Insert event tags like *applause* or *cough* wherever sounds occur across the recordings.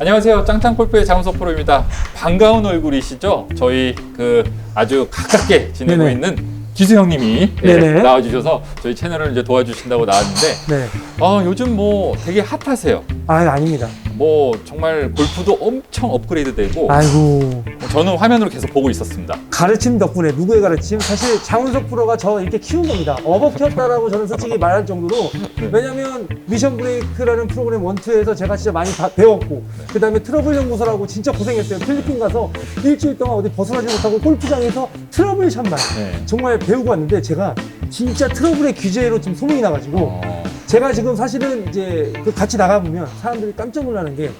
안녕하세요. 짱짱골프의 장우석 프로입니다. 반가운 얼굴이시죠? 저희 그 아주 가깝게 지내고 네네. 있는 기수 형님이 예, 네네. 나와주셔서 저희 채널을 이제 도와주신다고 나왔는데 네. 아, 요즘 뭐 되게 핫하세요. 아, 아닙니다. 뭐 정말 골프도 엄청 업그레이드 되고 아이고. 저는 화면으로 계속 보고 있었습니다. 가르침 덕분에 누구의 가르침? 사실 장훈석 프로가 저 이렇게 키운 겁니다. 업업켰다라고 저는 솔직히 말할 정도로 왜냐면 미션 브레이크라는 프로그램 원투에서 제가 진짜 많이 바- 배웠고 그 다음에 트러블 연구소라고 진짜 고생했어요. 필리핀 가서 일주일 동안 어디 벗어나지 못하고 골프장에서 트러블 샷만 네. 정말 배우고 왔는데 제가 진짜 트러블의 규제로 좀 소문이 나가지고 어, 제가 지금 사실은 이제 그 같이 나가보면 사람들이 깜짝 놀라는 게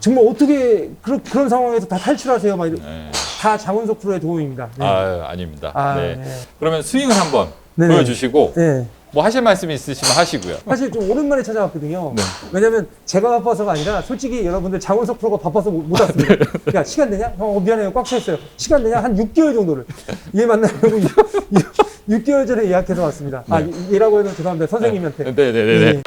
정말 어떻게 그런, 그런 상황에서 다 탈출하세요? 막 이러, 네. 다 장훈석 프로의 도움입니다. 네. 아, 아닙니다. 아, 네. 네. 그러면 스윙을 한번 네네. 보여주시고 네. 뭐 하실 말씀 있으시면 하시고요. 사실 좀 오랜만에 찾아왔거든요. 네. 왜냐면 제가 바빠서가 아니라 솔직히 여러분들 장훈석 프로가 바빠서 못, 못 왔습니다. *laughs* 야 시간 되냐? 형 어, 미안해요 꽉차 있어요. 시간 되냐? 한 6개월 정도를 얘 만나려고 6, 개월 전에 예약해서 왔습니다. 아 네. 얘라고 해도 죄송합니다 선생님한테. 네네네네. 예.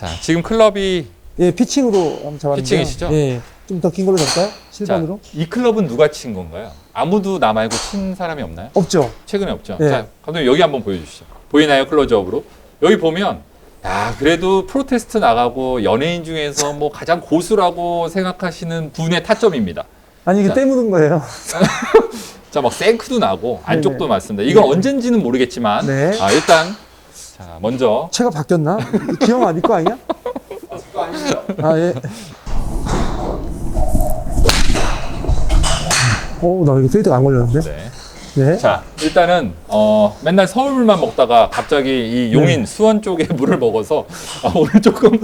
자, 지금 클럽이 예, 피칭으로 한번 잡았는데. 피칭이시죠? 예. 좀 더 긴 걸로 잡을까요? 자, 7번으로? 이 클럽은 누가 친 건가요? 아무도 나 말고 친 사람이 없나요? 없죠. 최근에 없죠. 네. 자, 감독님 여기 한번 보여주시죠. 보이나요? 클로즈업으로. 여기 보면 야 그래도 프로테스트 나가고 연예인 중에서 뭐 가장 고수라고 생각하시는 분의 타점입니다. 아니 이게 자. 때묻은 거예요. *laughs* 자, 막 생크도 나고 안쪽도 네네. 맞습니다. 이건 네. 언젠지는 모르겠지만 네. 아, 일단 자 먼저 채가 바뀌었나? 기영아, 니거 아니야? 아, 예. 오, 나 이거 페이드가 안 걸렸는데? 네. 네. 자 일단은 어 맨날 서울물만 먹다가 갑자기 이 용인 수원 쪽에 *laughs* 물을 먹어서 아, 오늘 조금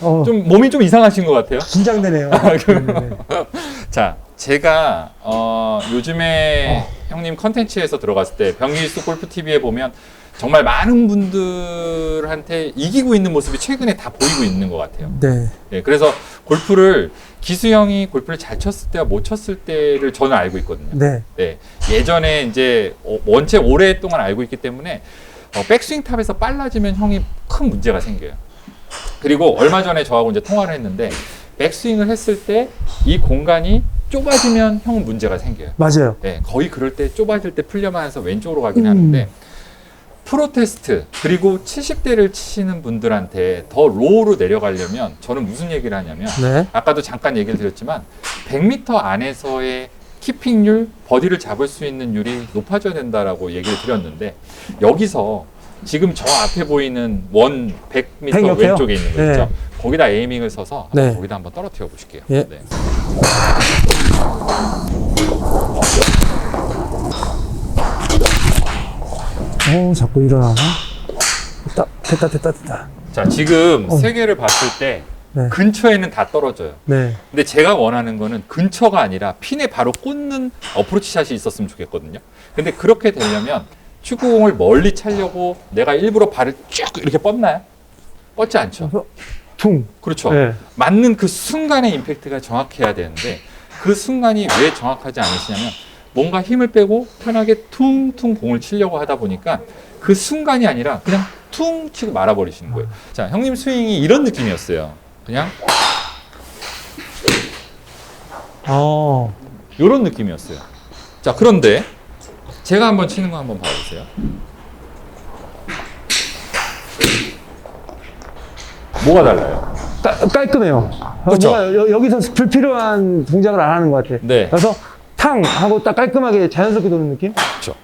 어, *laughs* 좀 몸이 좀 이상하신 것 같아요. 긴장되네요. *laughs* 그- 네, 네. 자, 제가 어, 요즘에 형님 컨텐츠에서 들어갔을 때 병기수 골프 TV에 보면 정말 많은 분들한테 이기고 있는 모습이 최근에 다 보이고 있는 것 같아요. 네. 예, 그래서 골프를 기수 형이 골프를 잘 쳤을 때와 못 쳤을 때를 저는 알고 있거든요. 네. 네, 예전에 이제 어, 원체 오랫동안 알고 있기 때문에 어, 백스윙 탑에서 빨라지면 형이 큰 문제가 생겨요. 그리고 얼마 전에 저하고 이제 통화를 했는데 백스윙을 했을 때 이 공간이 좁아지면 형 문제가 생겨요. 맞아요. 네, 거의 그럴 때 좁아질 때 풀려만 해서 왼쪽으로 가긴 음. 하는데 프로테스트 그리고 70대를 치시는 분들한테 더 로우로 내려가려면 저는 무슨 얘기를 하냐면 네. 아까도 잠깐 얘기를 드렸지만 100m 안에서의 키핑률, 버디를 잡을 수 있는 율이 높아져야 된다라고 얘기를 드렸는데 여기서 지금 저 앞에 보이는 원 100m 100 옆에요? 왼쪽에 있는 거 네. 있죠? 거기다 에이밍을 서서 네. 거기다 한번 떨어뜨려 보실게요. 예. 네. 오, 자꾸 일어나나? 됐다, 됐다, 됐다, 됐다. 자, 지금 어. 세 개를 봤을 때 네. 근처에는 다 떨어져요. 네. 근데 제가 원하는 거는 근처가 아니라 핀에 바로 꽂는 어프로치 샷이 있었으면 좋겠거든요. 근데 그렇게 되려면 축구공을 멀리 차려고 내가 일부러 발을 쭉 이렇게 뻗나요? 뻗지 않죠. 그래서 퉁. 그렇죠. 네. 맞는 그 순간의 임팩트가 정확해야 되는데 그 순간이 왜 정확하지 않으시냐면 뭔가 힘을 빼고 편하게 퉁퉁 공을 치려고 하다 보니까 그 순간이 아니라 그냥 퉁 치고 말아버리시는 거예요. 자, 형님 스윙이 이런 느낌이었어요. 그냥 어. 이런 느낌이었어요. 자, 그런데 제가 한번 치는 거 한번 봐주세요. 뭐가 달라요? 깔, 깔끔해요. 그렇죠. 뭔가 여, 여기서 불필요한 동작을 안 하는 것 같아. 네. 그래서 탕! 하고 딱 깔끔하게 자연스럽게 도는 느낌? 그렇죠.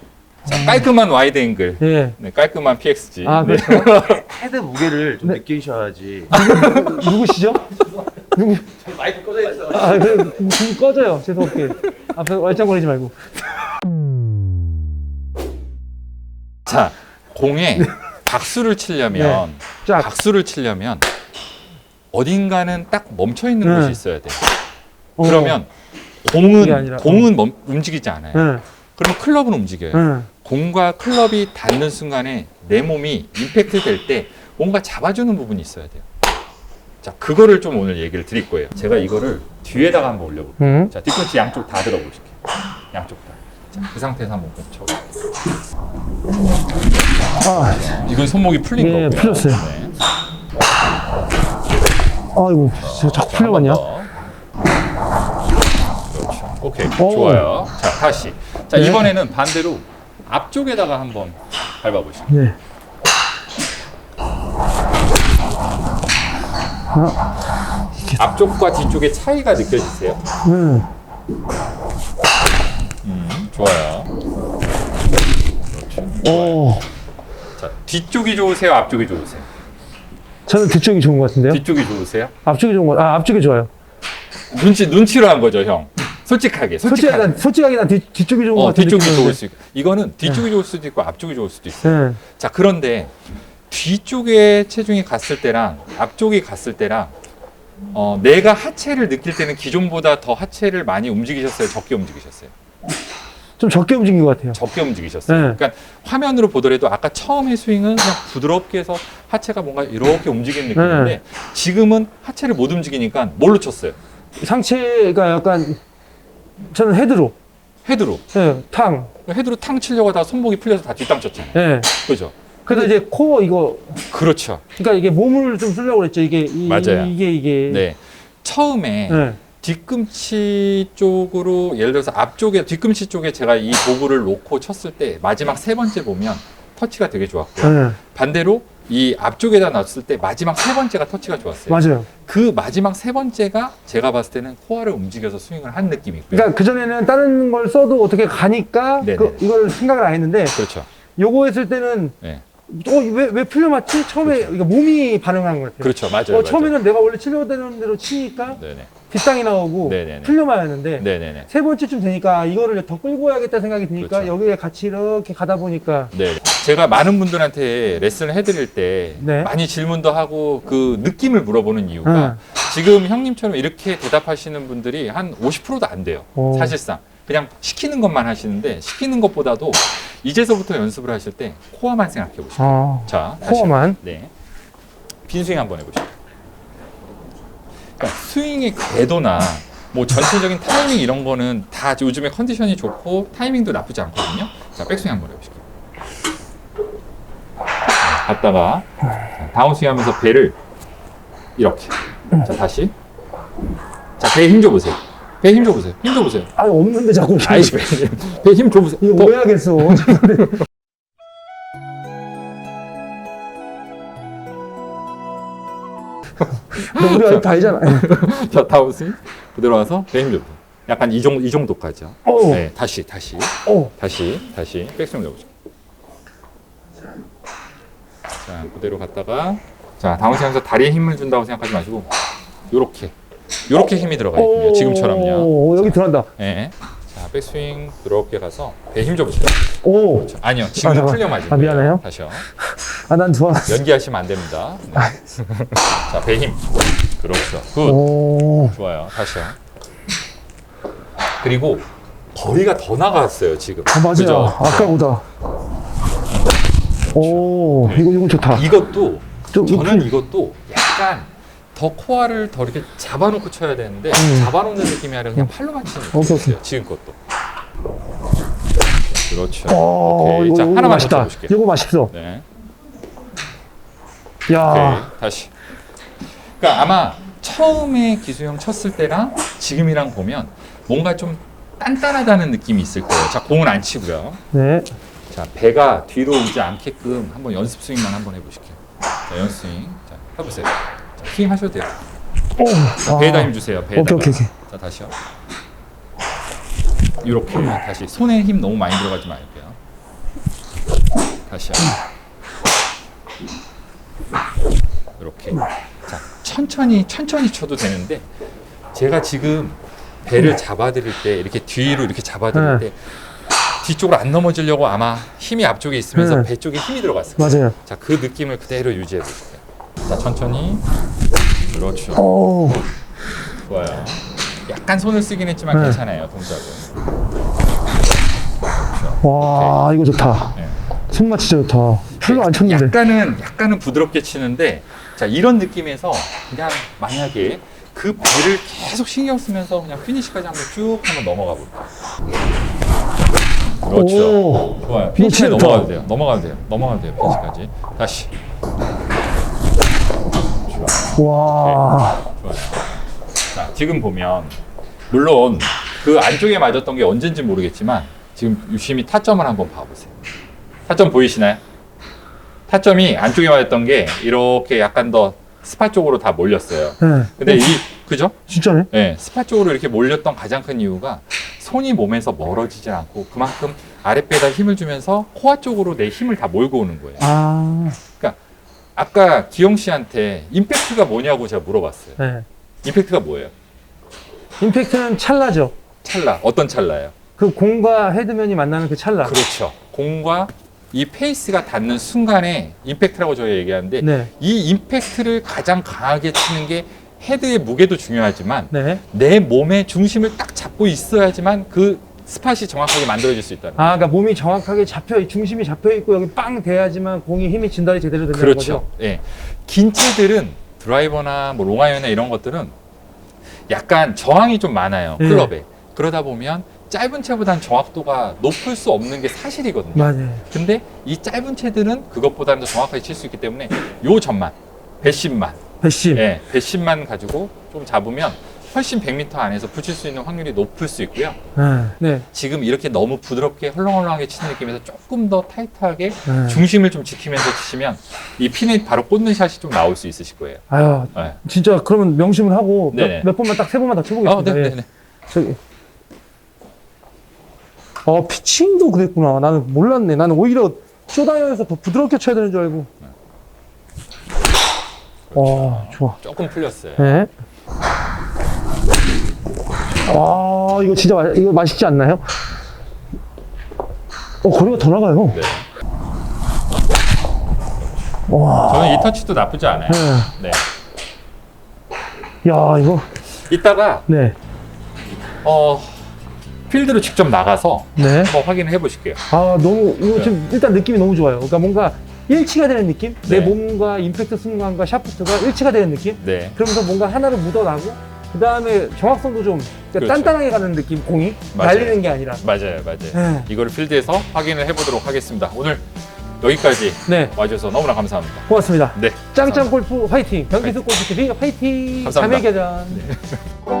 자, 깔끔한 와이드 앵글, 예. 네, 깔끔한 PXG. 아, 네. 그렇죠. *laughs* 헤드 무게를 좀 네. 느끼셔야지. 누구시죠? 누구? 마이크 꺼져 있어. 아, 그, 그, 꺼져요. 죄송할게. 앞에 왈짱거리지 말고. 자, 공에 박수를 치려면 쫙. 박수를 치려면 어딘가는 딱 멈춰 있는 네. 곳이 있어야 돼요. 어. 그러면 공은 아니라, 공은 멈- 움직이지 않아요. 응, 그러면 클럽은 움직여요. 응. 공과 클럽이 닿는 순간에 내 몸이 임팩트 될 때 뭔가 잡아주는 부분이 있어야 돼요. 자, 그거를 좀 오늘 얘기를 드릴 거예요. 제가 이거를 뒤에다가 한번 올려볼게요. 응. 자, 뒤꿈치 양쪽 다 들어보실게요. 양쪽 다. 자, 그 상태에서 한번 멈춰. 아, 이건 손목이 풀린 예, 거고요. 풀렸어요. 네. 아이고, 제가 자꾸 자, 풀려갔냐? 오케이. 오. 좋아요. 자, 다시. 자, 네. 이번에는 반대로 앞쪽에다가 한번 밟아보시죠. 네. 앞쪽과 뒤쪽의 차이가 느껴지세요? 네. 음, 좋아요. 오, 자, 뒤쪽이 좋으세요? 앞쪽이 좋으세요? 저는 뒤쪽이 좋은 것 같은데요? 뒤쪽이 좋으세요? 앞쪽이 좋은 것, 아, 앞쪽이 좋아요. 눈치 눈치로 한 거죠, 형. 솔직하게, 솔직하게. 난, 솔직하게 난 뒤, 뒤쪽이 좋은 것 어, 같은 뒤쪽이 느낌이 좋을 수 있고. 이거는 뒤쪽이 좋을 수도 있고 앞쪽이 좋을 수도 있어요. 네. 자, 그런데 뒤쪽에 체중이 갔을 때랑 앞쪽이 갔을 때랑 어, 내가 하체를 느낄 때는 기존보다 더 하체를 많이 움직이셨어요? 적게 움직이셨어요? 좀 적게 움직인 것 같아요. 적게 움직이셨어요. 네. 그러니까 화면으로 보더라도 아까 처음의 스윙은 그냥 부드럽게 해서 하체가 뭔가 이렇게 움직이는 느낌인데 네. 지금은 하체를 못 움직이니까 뭘로 쳤어요? 상체가 약간, 저는 헤드로, 헤드로. 네, 탕, 헤드로 탕 치려고 하다가 손목이 풀려서 다 뒷땅 쳤잖아요. 네. 그죠? 그래서 이제 코어 이거, 그렇죠. 그러니까 이게 몸을 좀 쓰려고 그랬죠. 이게, 이, 맞아요. 이게, 이게. 네. 처음에 네. 뒤꿈치 쪽으로 예를 들어서 앞쪽에 뒤꿈치 쪽에 제가 이 도구를 놓고 쳤을 때 마지막 세 번째 보면 터치가 되게 좋았고요. 네. 반대로 이 앞쪽에다 놨을 때 마지막 세 번째가 터치가 좋았어요. 맞아요. 그 마지막 세 번째가 제가 봤을 때는 코어를 움직여서 스윙을 한 느낌이고요. 그러니까 그 전에는 다른 걸 써도 어떻게 가니까 네네. 그, 이걸 생각을 안 했는데 그렇죠. 요거 했을 때는 네. 어, 왜, 왜 풀려 맞지? 처음에 그러니까 몸이 반응한 것 같아요. 그렇죠. 맞아요. 어, 맞아요. 처음에는 내가 원래 치려고 되는 대로 치니까 네네. 뒷땅이 나오고 네네네. 풀려 맞았는데 네네네. 세 번째쯤 되니까 이거를 더 끌고 와야겠다 생각이 드니까 그렇죠. 여기에 같이 이렇게 가다 보니까 네. 제가 많은 분들한테 레슨을 해드릴 때 네. 많이 질문도 하고 그 느낌을 물어보는 이유가 응. 지금 형님처럼 이렇게 대답하시는 분들이 한 50%도 안 돼요. 오. 사실상. 그냥 시키는 것만 하시는데 시키는 것보다도 이제서부터 연습을 하실 때 코어만 생각해 보시죠. 아, 자, 다시. 코어만 네. 빈 스윙 한번 해보시죠. 그러니까 스윙의 궤도나 뭐 전체적인 타이밍 이런 거는 다 요즘에 컨디션이 좋고 타이밍도 나쁘지 않거든요. 자, 백스윙 한번. 자, 갔다가 자, 다운스윙 하면서 배를 이렇게. 자, 다시. 자, 배에 힘 줘보세요. 배에 힘 줘보세요. 힘 줘보세요. 아 없는데 자꾸 아이, 배에 힘 줘보세요. 이거 더. 오해하겠어. 너 *laughs* 우리 아직 다 알잖아. 자, 다운스윙. 그대로 와서 배에 힘 줘보세요. 약간 이 정도, 이 정도까지요. 어, 네, 다시, 다시. 어, 다시 다시 백스윙 넣어보죠. 자 그대로 갔다가 자 다운스윙하면서 다리에 힘을 준다고 생각하지 마시고 요렇게 요렇게 힘이 들어가요. 오, 지금처럼요. 오, 여기 들어간다. 네. 자 백스윙 그렇게 가서 배 힘 줘보세요. 오, 그렇죠. 아니요 지금 아. 풀려 맞은 아, 미안해요. 다시요. 아, 난 좋아. 연기하시면 안 됩니다. 네. 자 배 힘. 그렇죠. 굿. 오, 좋아요. 다시요. 그리고 거리가 더 나갔어요 지금. 아, 맞아요. 그죠? 아까보다. 오, 네. 이거, 이거 좋다. 이것도 좀 저는 높이- 이것도 약간 더 코어를 더 이렇게 잡아놓고 쳐야 되는데 음. 잡아놓는 느낌이 아니라 그냥 팔로만 치는 오케이, 느낌이었어요. 지금 것도. 그렇죠. 오, 오케이. 이거, 자 이거 하나만 더 맛있다. 쳐보실게요. 이거 맛있어. 네. 야, 오케이. 다시. 그러니까 아마 처음에 기수형 쳤을 때랑 지금이랑 보면 뭔가 좀 단단하다는 느낌이 있을 거예요. 자 공은 안 치고요. 네. 자 배가 뒤로 오지 않게끔 한번 연습 스윙만 한번 해보실게요. 자 연습 스윙. 자 해보세요. 자, 스윙 하셔도 돼요. 오, 자, 배에다 힘 주세요. 배에다. 오케이, 오케이, 오케이. 자, 다시요. 이렇게 다시 손에 힘 너무 많이 들어가지 말고요. 다시요. 이렇게. 자, 천천히 천천히 쳐도 되는데 제가 지금 배를 잡아드릴 때 이렇게 뒤로 이렇게 잡아드릴 네. 때 뒤쪽으로 안 넘어지려고 아마 힘이 앞쪽에 있으면서 네. 배 쪽에 힘이 들어갔을 거예요. 맞아요. 자, 그 느낌을 그대로 유지해 보세요. 자, 천천히. 그렇죠. 오, 좋아요. 약간 손을 쓰긴 했지만 네. 괜찮아요, 동작은. 와, 이거 좋다. 네. 손맛 진짜 좋다. 풀로 안 쳤는데. 약간은 약간은 부드럽게 치는데 자, 이런 느낌에서 그냥 만약에 그 배를 계속 신경 쓰면서 그냥 피니시까지 한번 쭉 한번 넘어가 볼게요. 그렇죠. 오, 좋아요. 좋다. 넘어가도 돼요. 넘어가도 돼요. 넘어가도 돼요. 피니시까지. 다시. 와, 좋아요. 자, 지금 보면 물론 그 안쪽에 맞았던 게 언젠지 모르겠지만 지금 유심히 타점을 한번 봐보세요. 타점 보이시나요? 타점이 안쪽에 맞았던 게 이렇게 약간 더 스파 쪽으로 다 몰렸어요. 네. 근데 이 그죠? 진짜네? 네, 스파 쪽으로 이렇게 몰렸던 가장 큰 이유가 손이 몸에서 멀어지지 않고 그만큼 아랫배에다 힘을 주면서 코어 쪽으로 내 힘을 다 몰고 오는 거예요. 아, 아까 기영 씨한테 임팩트가 뭐냐고 제가 물어봤어요. 네. 임팩트가 뭐예요? 임팩트는 찰나죠. 찰나. 어떤 찰나예요? 그 공과 헤드면이 만나는 그 찰나. 그렇죠. 공과 이 페이스가 닿는 순간에 임팩트라고 저희가 얘기하는데 네. 이 임팩트를 가장 강하게 치는 게 헤드의 무게도 중요하지만 네. 내 몸의 중심을 딱 잡고 있어야지만 그 스팟이 정확하게 만들어질 수 있다는. 아, 그러니까 몸이 정확하게 잡혀, 중심이 잡혀 있고 여기 빵 돼야지만 공이 힘이 진달이 제대로 된다는 그렇죠. 거죠. 예. 긴 채들은 드라이버나 뭐 롱아이언이나 이런 것들은 약간 저항이 좀 많아요. 예. 클럽에. 그러다 보면 짧은 채보다는 정확도가 높을 수 없는 게 사실이거든요. 맞아요. 근데 이 짧은 채들은 그것보다는 더 정확하게 칠 수 있기 때문에 요 점만, 배심만, 배심. 예, 배심만 가지고 좀 잡으면 훨씬 100m 안에서 붙일 수 있는 확률이 높을 수 있고요. 네. 네. 지금 이렇게 너무 부드럽게 헐렁헐렁하게 치는 느낌에서 조금 더 타이트하게 네. 중심을 좀 지키면서 치시면 이 핀에 바로 꽂는 샷이 좀 나올 수 있으실 거예요. 아유, 네. 진짜 그러면 명심을 하고 몇, 네네. 몇 번만 딱 세 번만 더 쳐보겠습니다. 어, 네, 예. 네, 네. 저기. 어, 피칭도 그랬구나. 나는 몰랐네. 나는 오히려 쇼다이어에서 더 부드럽게 쳐야 되는 줄 알고. 와, 좋아. 조금 풀렸어요. 네. 아, 이거 진짜 마, 이거 맛있지 않나요? 어, 거리가 더 나가요. 네. 와. 저는 이 터치도 나쁘지 않아요. 네. 네. 야, 이거. 이따가 네. 어 필드로 직접 나가서 네. 한번 확인을 해보실게요. 아, 너무, 이거 네. 지금 일단 느낌이 너무 좋아요. 그러니까 뭔가 일치가 되는 느낌? 내 네. 몸과 임팩트 순간과 샤프트가 일치가 되는 느낌? 네. 그러면서 뭔가 하나로 묻어나고, 그 다음에 정확성도 좀 그러니까 그렇죠. 단단하게 가는 느낌, 공이. 맞아요. 날리는 게 아니라. 맞아요, 맞아요. 네. 이거를 필드에서 확인을 해보도록 하겠습니다. 오늘 여기까지 네. 와주셔서 너무나 감사합니다. 고맙습니다. 네. 짱짱 골프 화이팅! 변기수 골프 TV 화이팅! 감사합니다. 자매계단. *laughs*